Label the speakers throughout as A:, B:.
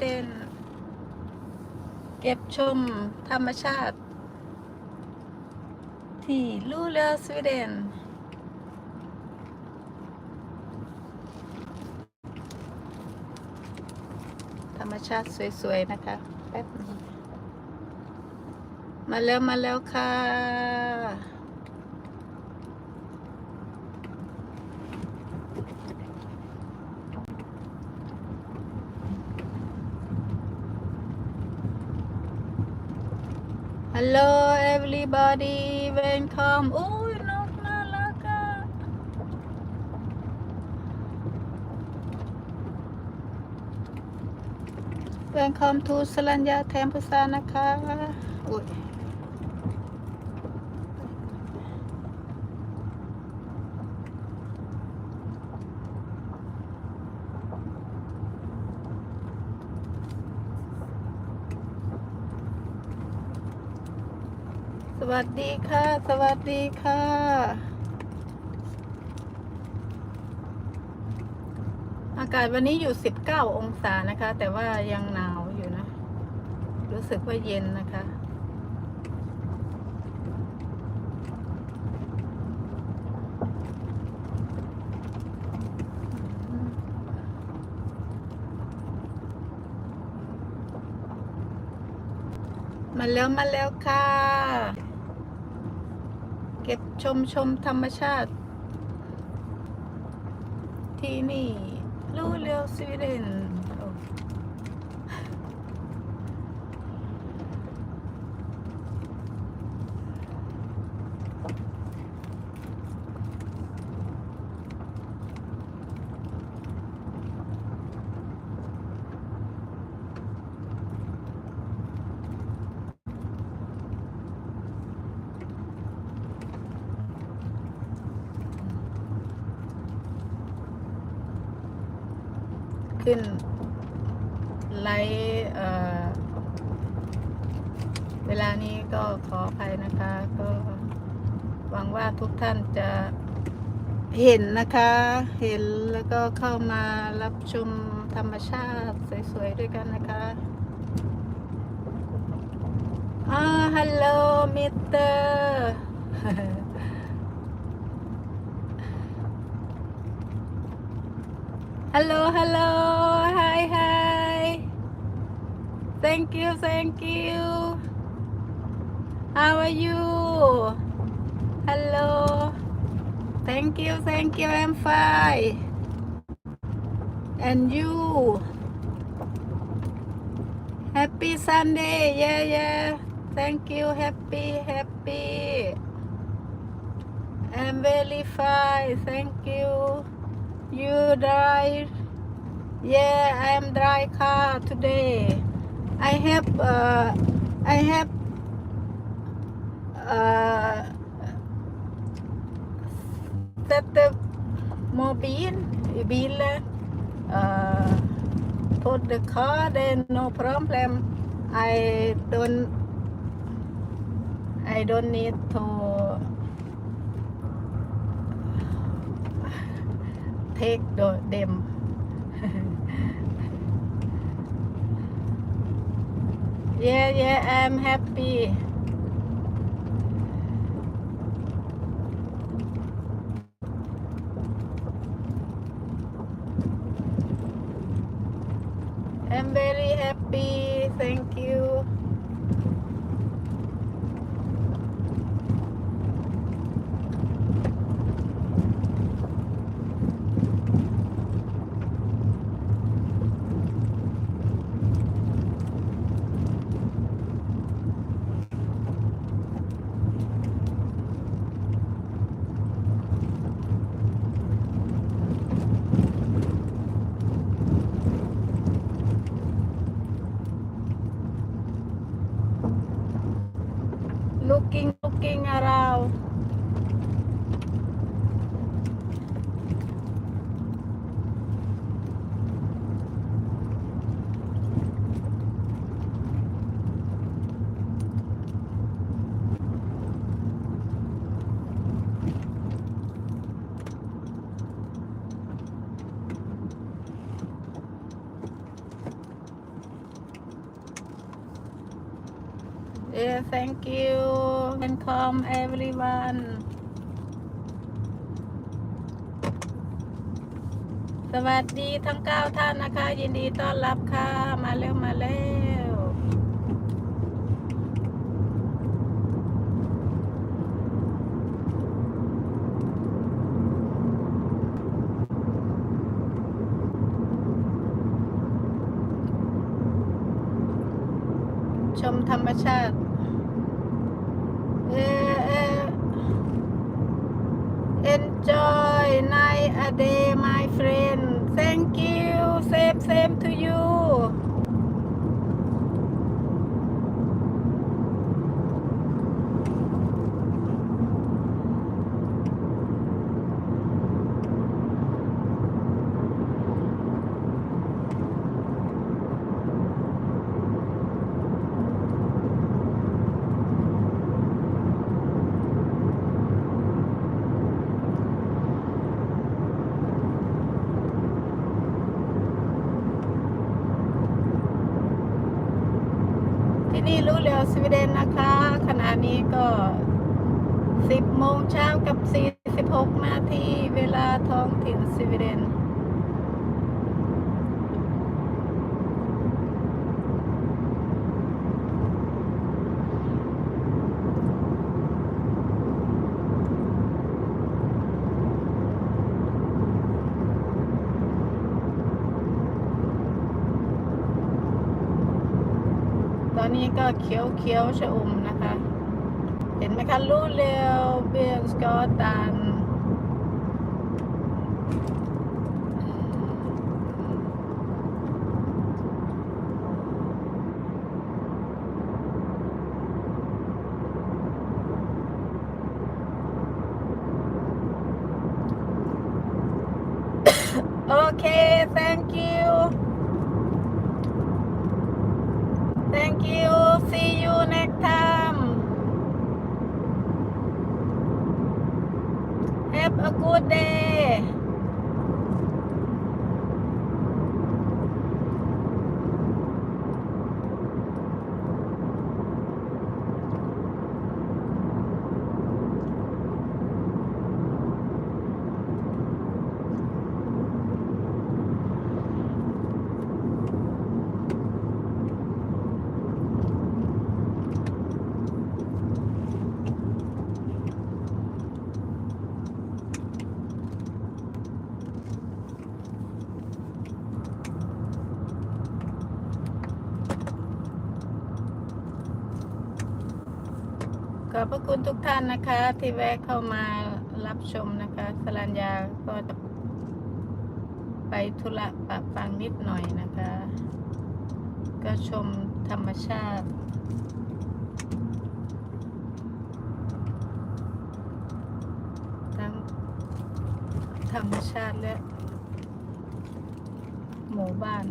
A: เดนเก็บชมธรรมชาติ ที่ลูเลสวีเดนธรรมชาติสวยๆ นะคะแป๊บนึงมาแล้วมาแล้วค่ะ ฮัลโหล everybody welcome โอ้ยนกน่ารักอะ Welcome to สลัญญาแทมพุษานะคะอุ้ย สวัสดีค่ะ สวัสดีค่ะ อากาศวันนี้อยู่ 19 องศานะคะ แต่ว่ายังหนาวอยู่นะ รู้สึกว่าเย็นนะคะมาแล้วมาแล้วค่ะ ก็บชมชมธรรมชาติ ที่นี่ลูเลียวสวีเดนโอ้ ขึ้นไลฟ์เวลานี้ก็ขออภัยนะคะ ก็หวังว่าทุกท่านจะเห็นนะคะ เห็นแล้วก็เข้ามารับชมธรรมชาติสวยๆด้วยกันนะคะอ่าฮัลโหลมิสเตอร์ Hello, hello. Hi, hi. Thank you, thank you. How are you? Hello. Thank you, thank you. I'm fine. And you? Happy Sunday. Yeah, yeah. Thank you. Happy, happy. I'm very fine. Thank you. Drive? Yeah, I am dry car today. I have uh, I have uh, mobile bill uh, put the car then no problem. I don't I don't need to take the, them. yeah, yeah, I'm happy. Thank you. Welcome everyone. สวัสดีทั้งเก้าท่านนะคะ ยินดีต้อนรับค่ะ มาเร็วมาเร็ว ชมธรรมชาติ เออเออ enjoy night a day my friend thank you same same to you ที่นี่รู้เร็วสวีเดนนะคะ ขณะนี้ก็ 10โมงเช้า กับ 46 นาที เวลาท้องถิ่นสวีเดนตอนนี้ก็เขียวเขียวชะอุ่ม นะคะ เห็นไหมคะรู้เร็วเบียงสกอตตัน โอเค thank you thank you see you next time have a good day ข อบพระคุณทุกท่านนะคะ ที่แวะเข้ามารับชมนะคะ สรัญญาก็จะไปธุระปะปังนิดหน่อยนะคะ ก็ชมธรรมชาติทั้งธรรมชาติและหมู่บ้าน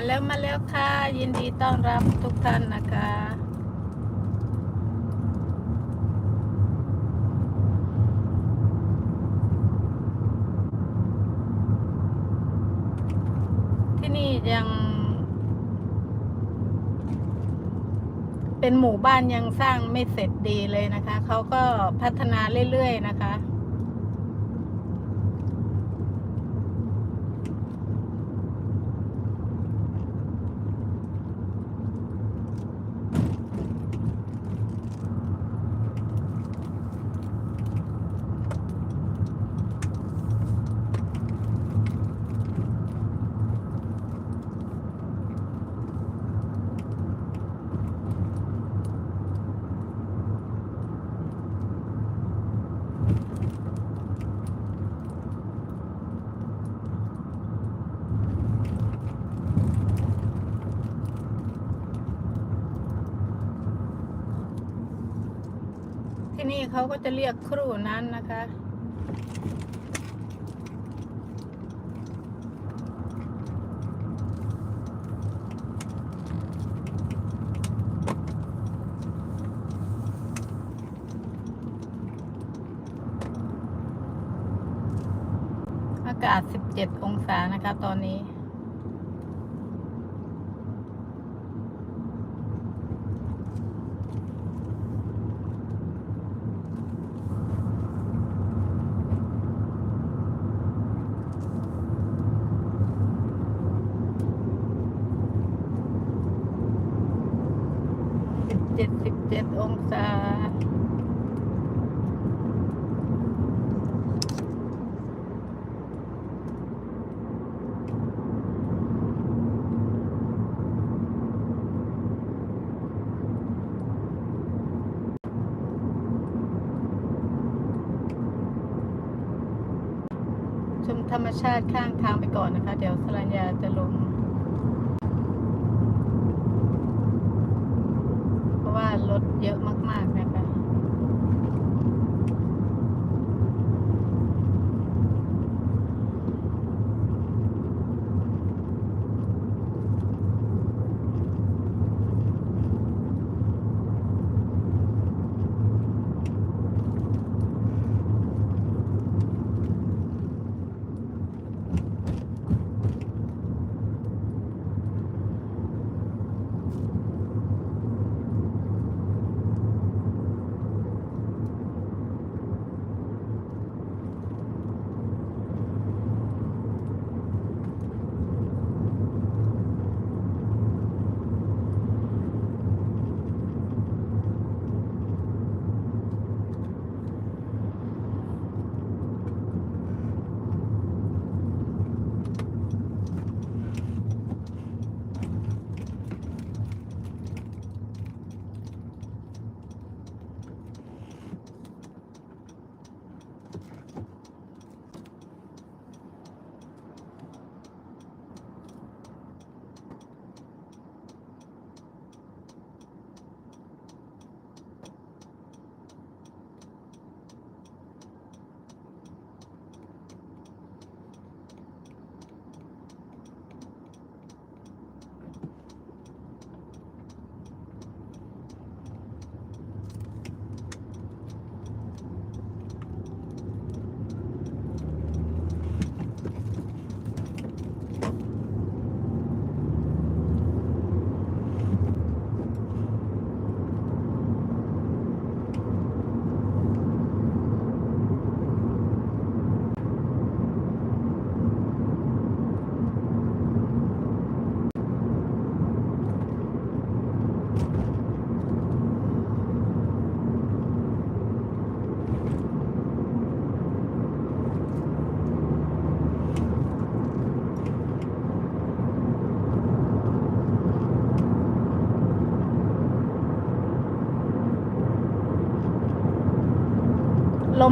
A: มา แล้วมาแล้วค่ะ ยินดีต้อนรับทุกท่านนะคะ ที่นี่ยัง เป็นหมู่บ้านยังสร้างไม่เสร็จดีเลยนะคะ เขาก็พัฒนาเรื่อยๆนะคะ ที่นี่ เขาก็จะเรียกครูนั้นนะคะ อากาศ 17 องศานะคะตอนนี้ สิบ เจ็ดสิบเจ็ดองศา ชมธรรมชาติข้างทางไปก่อนนะคะ เดี๋ยวสรัญญาจะลง เพราะว่ารถ เยอะมากๆนะ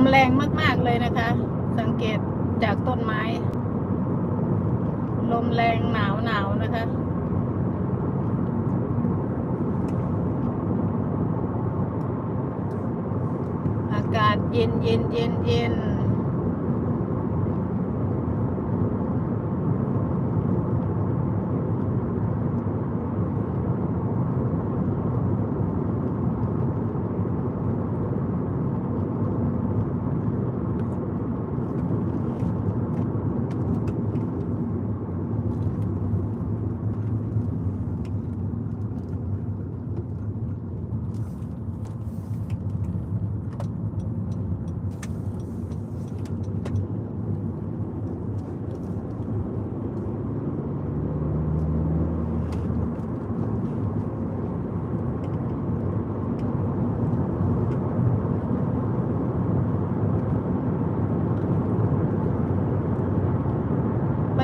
A: มแรงมาก ๆ เลยนะคะ สังเกตจากต้นไม้ ลมแรงหนาวหนาวนะคะ อากาศเย็นเย็นเย็นเย็น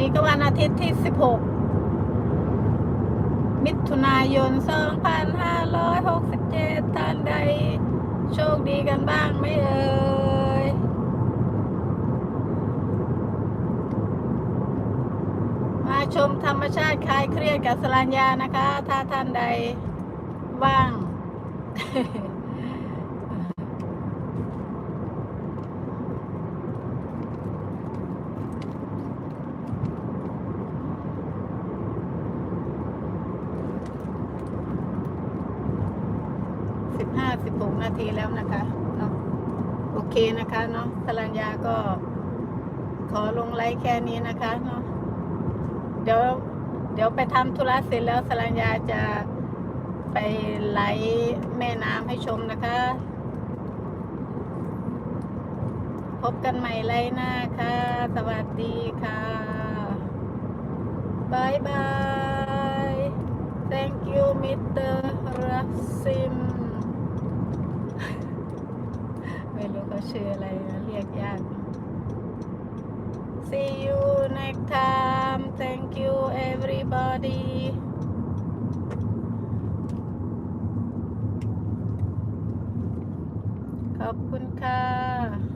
A: นี้ก็วันอา ทิตย์ที่ 16 มิถุนายน 2567ท่านใดโชคดีกันบ้างไหมเอ่ย มาชมธรรมชาติคลายเครียดกับสรัญญานะคะ ถ้าท่านใดว่าง แล้วนะคะเนาะโอ เคนะคะเนาะสรัญญาก็ขอลงไลค์แค่นี้นะคะเนาะเดี๋ยวเดี๋ยวไปทำธุระเสร็จแล้วสรัญญาจะไปไหลแม่น้ำให้ชมนะคะ พบกันใหม่ไลฟ์หน้าค่ะ สวัสดีค่ะบายบาย thank you Mr. Rasim ไม่รู้ เขาชื่ออะไรนะเรียกยาก See you next time. Thank you, everybody. ขอบคุณค่ะ